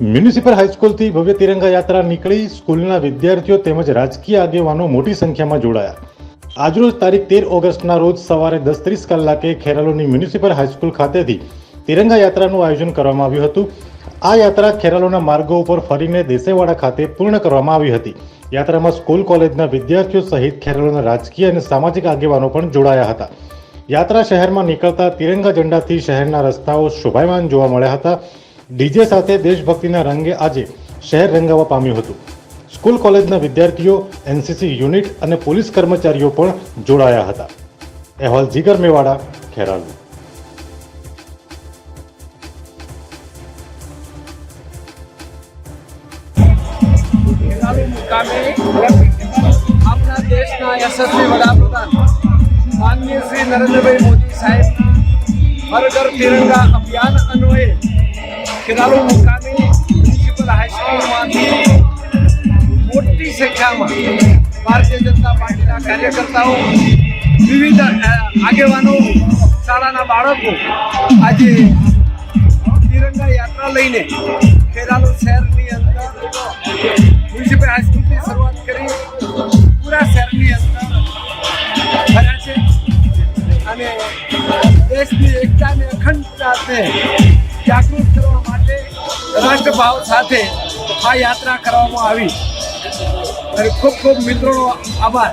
Municipal હાઈસ્કૂલથી ભવ્ય તિરંગા યાત્રા નીકળી સ્કૂલના વિદ્યાર્થીઓ તેમજ રાજકીય આગેવાનો મોટી સંખ્યામાં જોડાયા. આજરોજ તારીખ તેર ઓગસ્ટના રોજ સવારે દસ ત્રીસ કલાકે ખેરાલુની મ્યુનિસિપલ હાઈસ્કૂલ ખાતેથી તિરંગા યાત્રાનું આયોજન કરવામાં આવ્યું હતું. આ યાત્રા ખેરાલુના માર્ગો ઉપર ફરીને દેસેવાડા ખાતે પૂર્ણ કરવામાં આવી હતી. યાત્રામાં સ્કૂલ, કોલેજના વિદ્યાર્થીઓ સહિત ખેરાલુના રાજકીય અને સામાજિક આગેવાનો પણ જોડાયા હતા. યાત્રા શહેરમાં નીકળતા તિરંગા ઝંડાથી શહેરના રસ્તાઓ શોભાયમાન જોવા મળ્યા હતા. ડીજે સાથે દેશભક્તિના રંગે આજે શહેર રંગાવા પામ્યું હતું. સ્કૂલ, કોલેજના વિદ્યાર્થીઓ, એનસીસી યુનિટ અને પોલીસ કર્મચારીઓ પણ જોડાયા હતા. અહેવાલ જીગર મેવાડા, ખેરાલુ. આપણા દેશના યશસ્વી વડાપ્રધાન માનનીય શ્રી નરેન્દ્રભાઈ મોદી સાહેબ, હર ઘર તિરંગા અભિયાન અન્વયે ખેરાલુ મુકામે મ્યુનિસિપલ હાઈસ્કૂલમાંથી મોટી સંખ્યામાં ભારતીય જનતા પાર્ટીના કાર્યકર્તાઓ, વિવિધ આગેવાનો, શાળાના બાળકો આજે તિરંગા યાત્રા લઈને અને દેશની એકતાને અખંડતાને જાગૃત કરવા માટે રાષ્ટ્રભાવ સાથે આ યાત્રા કરવામાં આવી. ખૂબ ખૂબ મિત્રોનો આભાર.